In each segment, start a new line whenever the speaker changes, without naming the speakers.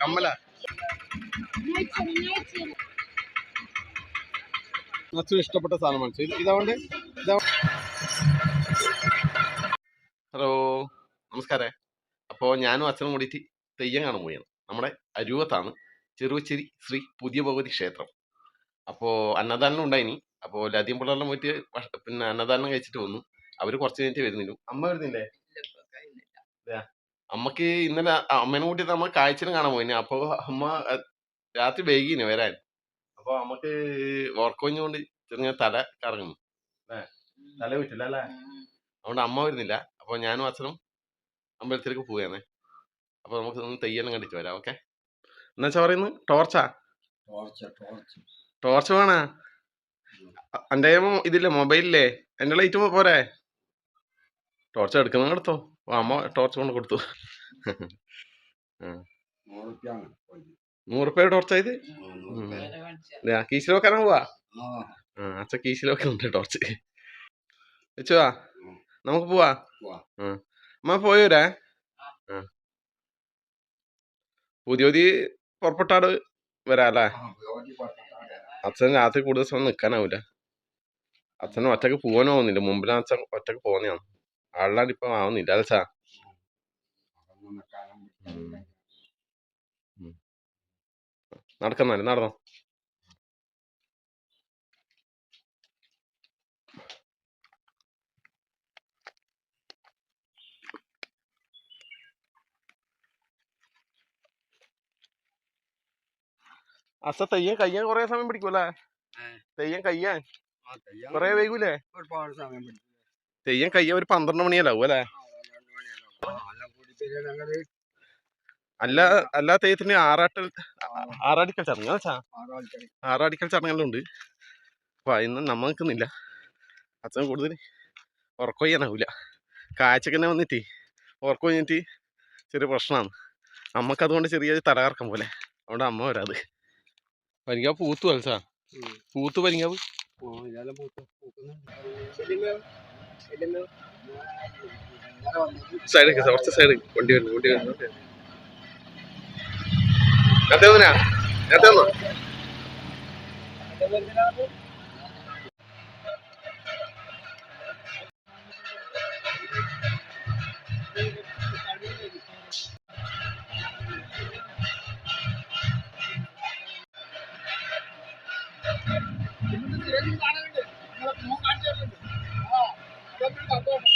കമ്മല? ഇഷ്ടപ്പെട്ട സാധനമാണ്. ഇത് ഇതാവണ്ട്? ഇതാ ഹലോ നമസ്കാരം. അപ്പോ ഞാനും അച്ഛനും കൂടിയിട്ട് തെയ്യം കാണാൻ പോയാണ് നമ്മുടെ അരുവത്താണ് ചെറുവച്ചേരി ശ്രീ പുതിയ ഭഗവതി ക്ഷേത്രം. അപ്പോ അന്നദാനം ഉണ്ടായിനി. അപ്പോൾ ലതിയും പിള്ളേരെല്ലാം പോയിട്ട് പിന്നെ അന്നദാനം കഴിച്ചിട്ട് വന്നു. അവർ കുറച്ച് കഴിഞ്ഞിട്ട് വരുന്നില്ല അമ്മ വരുന്നില്ലേ. അമ്മയ്ക്ക് ഇന്നലെ അമ്മേനെ കൂട്ടി നമ്മ കാഴ്ചനും കാണാൻ പോയിന്. അപ്പൊ അമ്മ അഹ് രാത്രി വൈകിന് വരാൻ. അപ്പൊ അമ്മയ്ക്ക് ഉറക്കൊഞ്ഞുകൊണ്ട് ചെറിയ തല കറങ്ങുന്നു. അല്ലേ തല വിട്ടില്ല അല്ലേ അതുകൊണ്ട് അമ്മ വരുന്നില്ല. അപ്പൊ ഞാനും അച്ഛനും അമ്പലത്തിലേക്ക് പോവുകയാണ് അപ്പൊ നമുക്ക് ഒന്ന് തെയ്യെല്ലാം കണ്ടിട്ട് വരാം. ഓക്കെ? എന്നുവെച്ചാ പറയുന്നു? ടോർച്ചാ?
Torch torch.
ടോർച്ച് വേണ? എന്റെ ഇതില്ലേ മൊബൈലില്ലേ? എന്റെ ലൈറ്റ് പോരെ? ടോർച്ച് എടുക്കുന്ന എടുത്തോ ഓ, അമ്മ ടോർച്ച് കൊണ്ട് കൊടുത്തു. നൂറുപ്യ ടോർച്ചാ ഇത് കീശിൽ വെക്കാനാ പോവാ. അച്ഛ കീശിലോക്കുണ്ട് കീശിൽ വെക്കുന്നുണ്ട് ടോർച്ച് വെച്ചുവാ നമുക്ക് പോവാ. അമ്മ പോയൂരാ? പുതിയ പുതിയ പുറപ്പെട്ടാട് വരാല്ലേ അച്ഛൻ രാത്രി കൂടുതൽ സമയം നിൽക്കാനാവൂല അച്ഛൻ ഒറ്റയ്ക്ക് പോകാനാവുന്നില്ല മുമ്പിലാണ് അച്ഛൻ ഒറ്റയ്ക്ക് പോകുന്നതാണ് ആളിലാണ് ഇപ്പം ആവുന്നില്ല അച്ഛാ നടക്കുന്നാൽ നടന്നോ അച്ഛ തെയ്യം കയ്യാൻ കൊറേ സമയം പിടിക്കൂലേ. തെയ്യം കയ്യാൻ കൊറേ വൈകൂലേ
ഒരുപാട് സമയം പിടിക്കും
തെയ്യം കയ്യ ഒരു പന്ത്രണ്ട് മണിയല്ലാവും അല്ലേ? അല്ല അല്ല തെയ്യത്തിന് ആറാട്ടൽ ആറാടിക്കൽ ചടങ്ങ് വെച്ചാ? ആറാടിക്കൽ ചടങ്ങെല്ലാം ഉണ്ട് അപ്പൊ അതിന്ന് നമ്മ നിൽക്കുന്നില്ല അച്ഛൻ കൂടുതൽ ഉറക്കം ചെയ്യാനാവില്ല കാഴ്ചക്കന്നെ വന്നിട്ട് ഉറക്കം കഴിഞ്ഞിട്ട് ചെറിയ പ്രശ്നമാണ് അമ്മയ്ക്ക് അതുകൊണ്ട് ചെറിയ തലകറക്കം പോലെ. അതുകൊണ്ട് അമ്മ വരാത് പരിങ്ങാവ് പൂത്തു അല്ല സാ. പൂത്തു പരിങ്ങാവ്.
ഇതെല്ലാം പൂത്ത്
സൈഡ് കുറച്ച് സൈഡ് വണ്ടി വരുന്നു വണ്ടി വരുന്നു നേരത്തെ വന്നാ? നേരത്തെ വന്നോ?
കാണുന്നുണ്ട് നിങ്ങളെ ഫോൺ കാണിച്ചു തരുന്നുണ്ട് Vamos pra porra.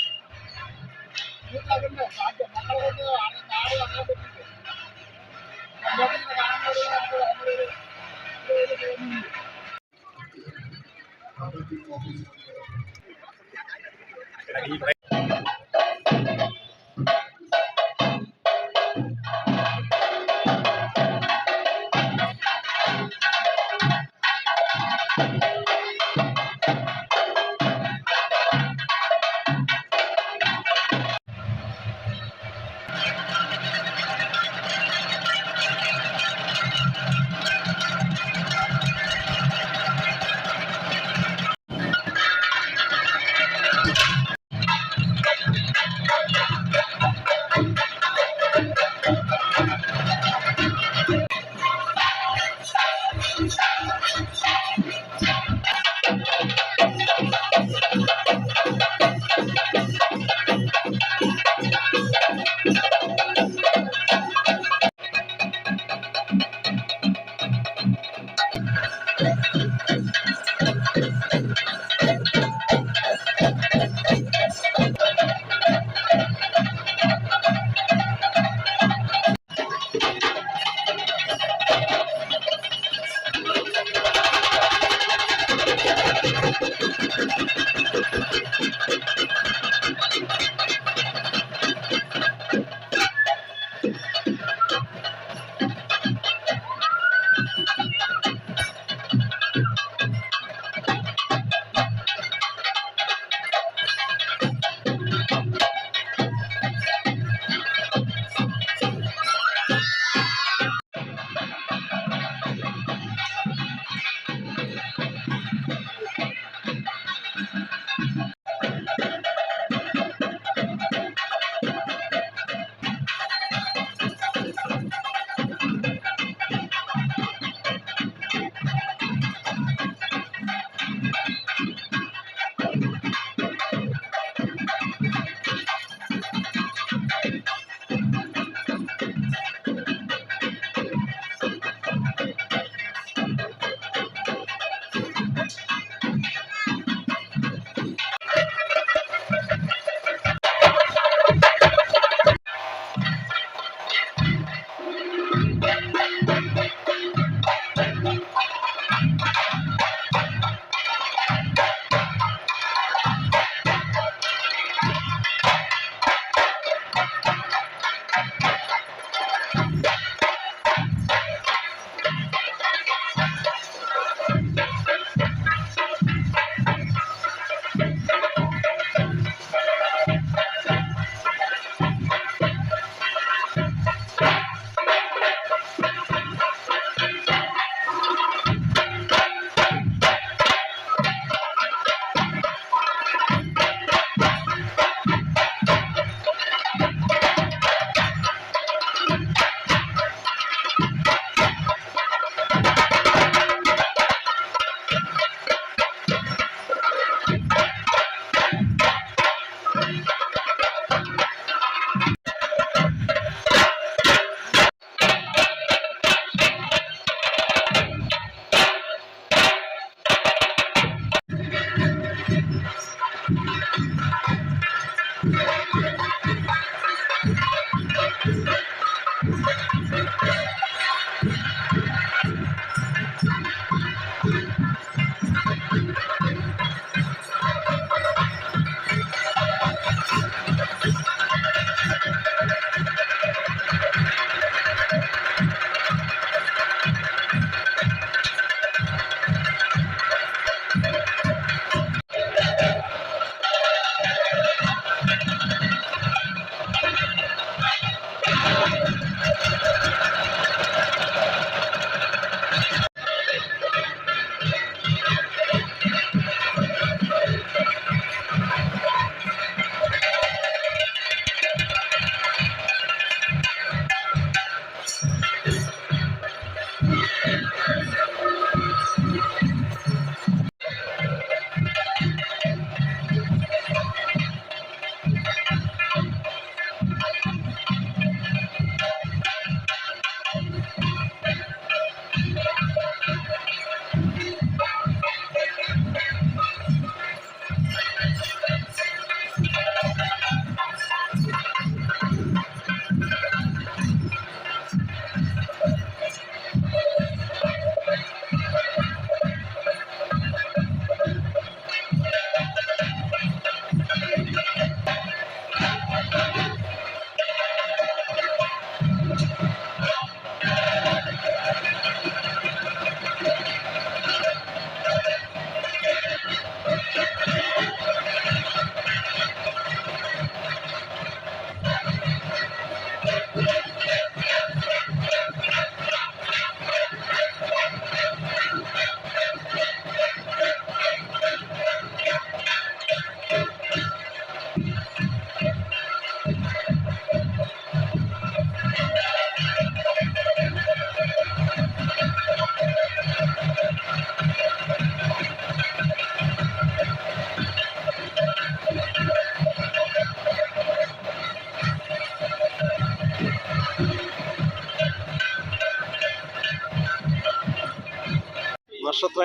എത്ര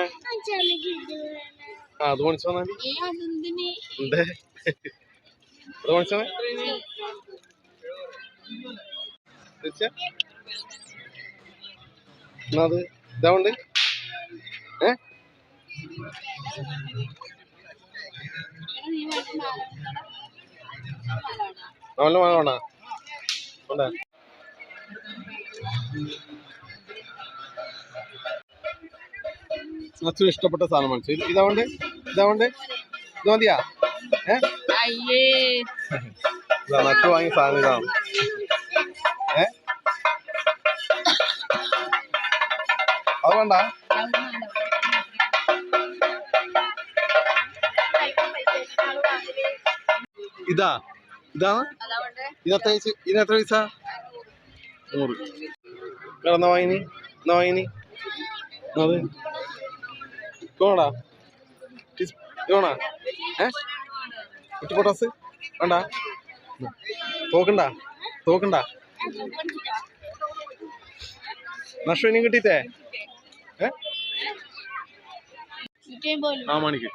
ആ അത് മേടിച്ചു വന്നാൽ ഉണ്ട് അത് മേടിച്ചേ തീർച്ച എന്നാ അത്? ഇതാവുണ്ട് ഏ? നല്ല മഴ വേണോ? ഉണ്ടേ അച്ഛന് ഇഷ്ടപ്പെട്ട സാധനം മേടിച്ചു ഇത് ഇതാവണ്ട്? ഇതാവണ്ട്? ഇത് മതിയാ? ഏ?
അയ്യേ.
ഇതാ നട്ടു വാങ്ങിയ സാധനം ഇതാണ് ഏ? അത് വേണ്ട. ഇതാ. ഇതാണ് ഇതിനെത്ര പൈസ? ഇതിനെത്ര പൈസ? നൂറ്. എന്നാ വാങ്ങിനി എന്നാ വാങ്ങിനി അത്? ഇതോടാ ഇതോണാ ഏ? കുറ്റിപ്പൊട്ടാസ്? വേണ്ട? തോക്കണ്ട? തോക്കണ്ട? നഷ്ടം കിട്ടിയിട്ടേ? ഏ? ആ മണിക്ക്.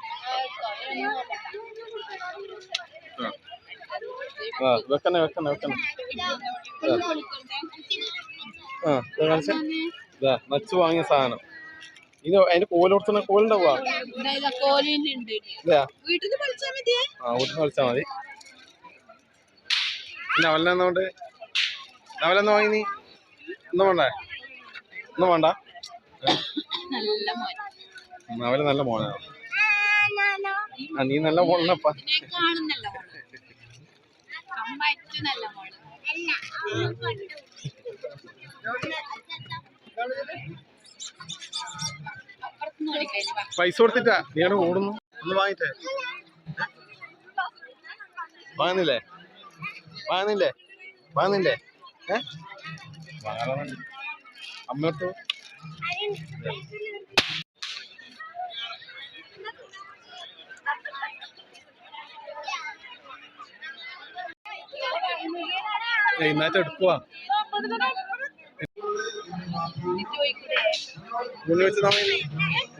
ആ. വെക്കണേ വെക്കണേ വെക്കണേ. ആ. കാണിച്ചേ? നച്ച് വാങ്ങിയ സാധനം. ഇത് അതിന്റെ കോലോർത്തുന്ന കോലുണ്ടാവുക
വീട്ടിൽ നിന്ന്
കളിച്ചാൽ മതി. പിന്നെ അവലെന്നോണ്ട് വാങ്ങി നീ? ഒന്നും വേണ്ടേ. ഒന്നും വേണ്ട. അവൽ നല്ല മോനാണ്. ആ നീ നല്ല മോളപ്പ
ഇതിനേക്കാളും നല്ല മോൾ.
പൈസ കൊടുത്തിട്ടാ? നീ അവിടെ ഓടുന്നു. ഒന്ന് വാങ്ങിട്ടേ വാങ്ങുന്നില്ലേ? വാങ്ങുന്നില്ലേ? വാങ്ങുന്നില്ലേ? ഏ? വാങ്ങാൻ അമ്മയോട്ടോ ഇന്നത്തെ എടുക്കുവാ ഊണ് വെച്ച് വാങ്ങി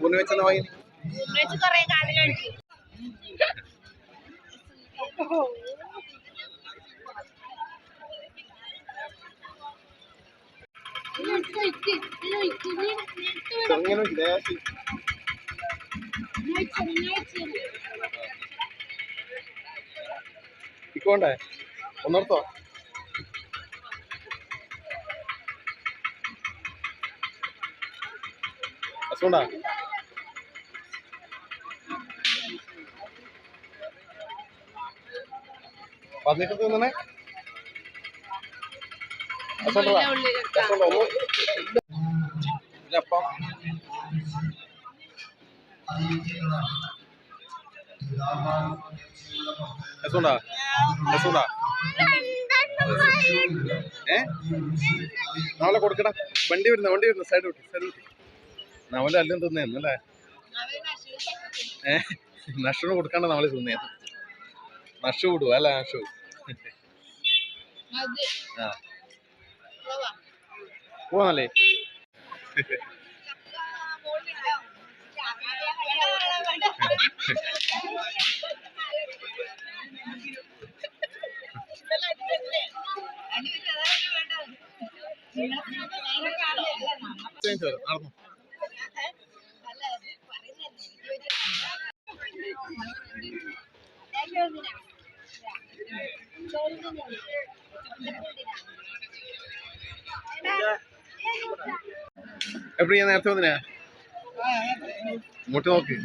ഊണ് വെച്ച് വാങ്ങി ചെറുങ്ങനെ ലേശം ഇക്കോണ്ടേ? ഒന്നോർത്തോ അസുണ്ടാ പതിനെട്ട് തിന്നണേ അപ്പം അസുണ്ടാ ഏ? നാളെ കൊടുക്കടാ. വണ്ടി വരുന്ന വണ്ടി വരുന്ന സൈഡ് വിട്ട് സൈഡ് വിട്ട് നമ്മളെ എല്ലാം തിന്നേന്നു അല്ലേ? ഏ നഷ്ടം കൊടുക്കാണ്ട് നമ്മൾ തിന്നേന്നു. നഷ്ട വിടുക അല്ല നഷ്ട വരും നടന്നു. എപ്പോഴും ഞാൻ നേരത്തെ വന്നിനാ? ഇങ്ങോട്ട് നോക്ക്.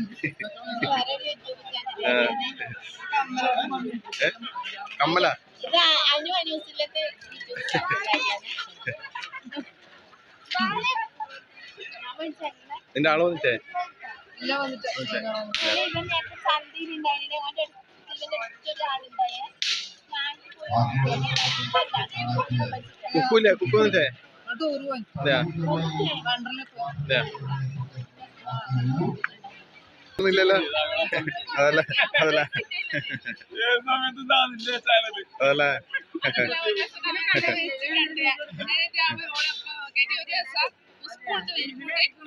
കമ്മല? നിന്റെ ആൾ വന്നിട്ടേ? കുക്കൂല്ലേ? കുക്കു അതെയാ ഒന്നുമില്ലല്ലോ അതല്ല? അതല്ല? അതല്ല?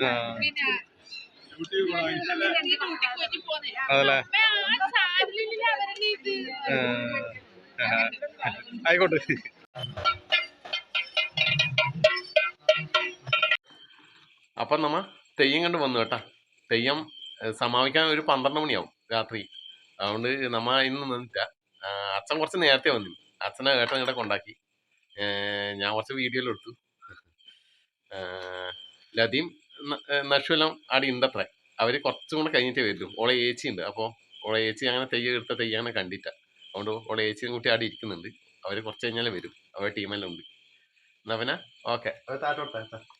ആ.
അതല്ലേ ആയിക്കോട്ടെ. അപ്പം നമ്മ തെയ്യം കണ്ട് വന്നു കേട്ടാ. തെയ്യം സമാപിക്കാൻ ഒരു പന്ത്രണ്ട് മണിയാവും രാത്രി. അതുകൊണ്ട് നമ്മ ഇന്ന് നിന്നിട്ട അച്ഛൻ കുറച്ച് നേരത്തെ വന്നു. അച്ഛനെ ഏട്ടൻ ഇങ്ങോട്ട് കൊണ്ടാക്കി. ഞാൻ കുറച്ച് വീഡിയോയിൽ എടുത്തു ഏഹ്, ലതയും ന- ഏഹ്, നഷുവെല്ലാം അവിടെ ഉണ്ടത്രേ അവർ കുറച്ചും കൂടെ കഴിഞ്ഞിട്ടേ വരും. ഓളെ ഏച്ചി ഉണ്ട് അപ്പോൾ ഓളെ ഏച്ചി അങ്ങനെ തെയ്യം എടുത്ത തെയ്യം അങ്ങനെ കണ്ടിട്ട. അതുകൊണ്ട് ഓളെ ഏച്ചിയും കൂട്ടി അവിടെ ഇരിക്കുന്നുണ്ട്. അവർ കുറച്ച് കഴിഞ്ഞാലേ വരും. അവരുടെ ടീമെല്ലാം ഉണ്ട്. എന്നാ പിന്നെ ഓക്കെ. താറ്റോട്ടെ